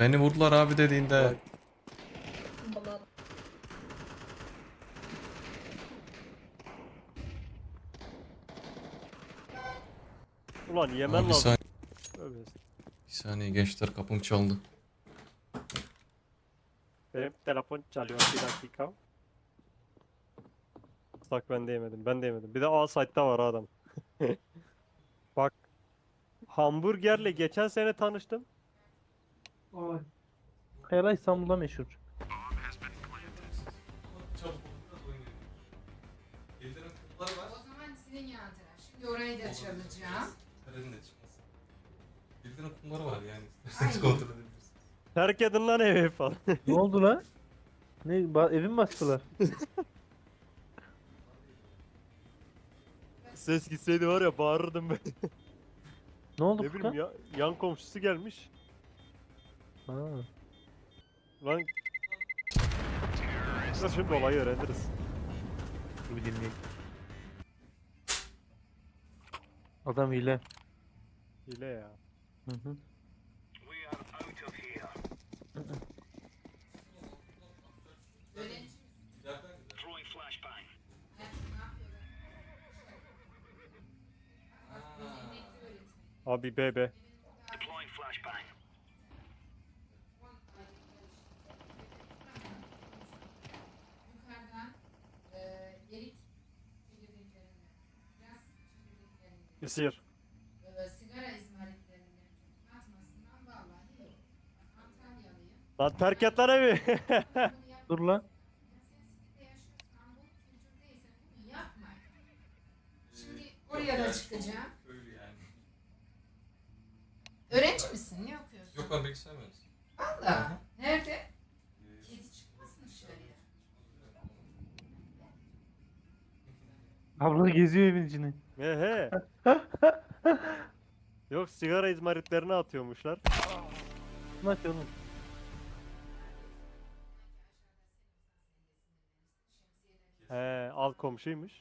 Beni vurdular abi dediğinde. Ulan Abi yemen bir lazım. saniye, Tövbe. bir saniye gençler kapım çaldı. Benim telefon çalıyor bir dakika. Bak ben de yemedim. Ben de yemedim. Bir de A site'da var adam. Bak. Hamburgerle geçen sene tanıştım. Kayra İstanbul'da meşhur. O zaman senin yan taraf. Şimdi orayı da çalacağım. Bildiğin kumları var yani. Aynen. kontrol edebilirsin. Terk edin lan evi falan. Ne oldu lan? Ne ba- evi mi bastılar? Ses gitseydi var ya bağırırdım ben. Ne oldu ne Furkan? bileyim ya yan komşusu gelmiş. Ha. Lan Dur şimdi olayı öğreniriz. Dur bir dinleyeyim. Adam hile. Hile ya. Hı hı. Abi bebe. Antalyalıyım. Lan terk et lan evi. Dur lan. Şimdi oraya da çıkacağım. Öğrenci misin? Ne okuyorsun? Yok ben bilgisayar mühendisiyim. Valla. Nerede? Kedi çıkmasın dışarıya. Abla geziyor evin içini. He he. Yok sigara izmaritlerini atıyormuşlar. Ne yapıyor oğlum? He alt komşuymuş.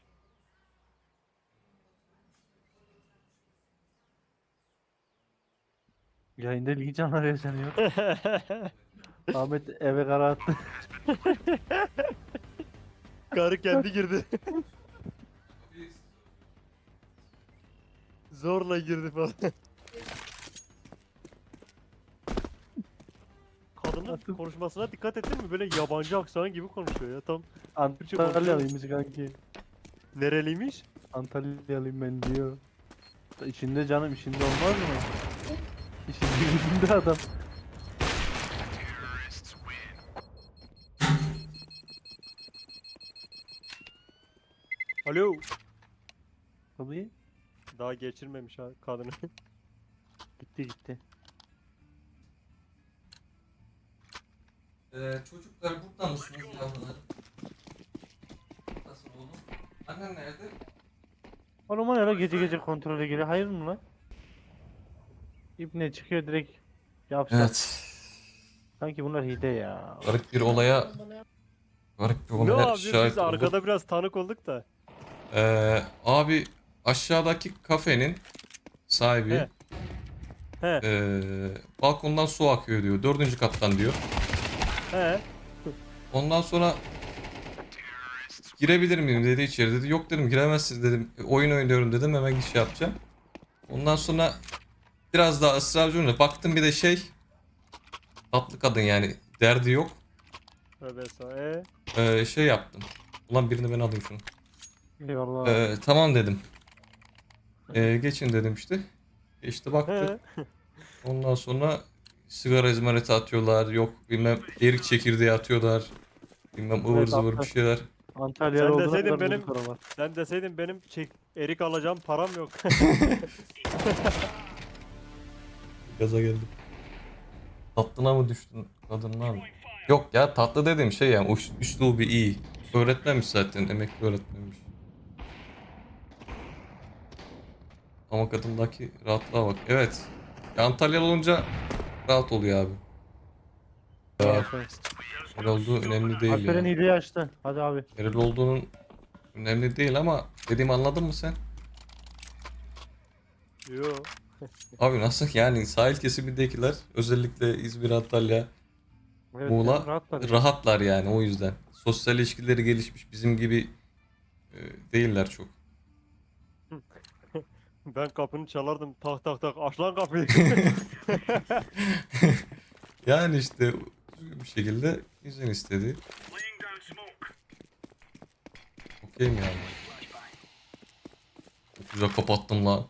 Yayında ilgi canlar yaşanıyor. Ahmet eve kara attı. Karı kendi girdi. Zorla girdi falan. Kadının Atıp- konuşmasına dikkat ettin mi? Böyle yabancı aksan gibi konuşuyor ya. Tam Antalyalıymış kanki. nereliymiş? Antalyalıyım ben diyor. İçinde canım içinde olmaz mı? İçinde içinde adam. Alo. Tabii. Daha geçirmemiş ha kadını. Gitti gitti. Ee, çocuklar burada mısınız yavrular? Buradasın oğlum. Annen nerede? Oğlum o ne gece gece kontrole geliyor. Hayır mı lan? İbne çıkıyor direkt. Yapacak. Evet. Sanki bunlar hile ya. Garip bir olaya, garip bir ne olaya abi şahit biz olduk. arkada biraz tanık olduk da. Ee, abi aşağıdaki kafenin sahibi He. He ee, balkondan su akıyor diyor. Dördüncü kattan diyor. he. Ondan sonra girebilir miyim dedi içeri dedi. Yok dedim giremezsiniz dedim. "E, Oyun oynuyorum dedim hemen giriş yapacağım. Ondan sonra biraz daha ısrarcı olunca baktım bir de şey tatlı kadın yani derdi yok. Tövbe estağfurullah. Ee, şey yaptım. Ulan birini ben alayım şunu. Eyvallah. Ee, tamam dedim. Ee, geçin dedim işte. İşte baktık. he. Ondan sonra sigara izmariti atıyorlar. Yok bilmem erik çekirdeği atıyorlar. Bilmem ıvır Evet, zıvır bir şeyler. Antalyalı Sen olduğuna deseydin kadar benim-. Sen deseydin benim çek erik alacağım param yok. Gaza geldim. Tatlına mı düştün kadınlar mı? Yok ya tatlı dediğim şey yani üst, üslubu iyi. Öğretmenmiş zaten emekli öğretmenmiş. Ama kadındaki rahatlığa bak. Evet. Ya Antalyalı olunca rahat oluyor abi. Ya, olduğu önemli değil Alperen yani. hileyi açtı. Hadi abi. Nereli olduğunun önemli değil ama dediğimi anladın mı sen? Yo. Abi nasıl yani sahil kesimindekiler özellikle İzmir, Antalya Evet, Muğla rahatlar. rahatlar yani o yüzden. Sosyal ilişkileri gelişmiş bizim gibi e, değiller çok. Ben kapını çalardım tak tak tak aç lan kapıyı. Yani işte düzgün bir şekilde izin istedi. Okey mi yani? Güzel kapattım lan.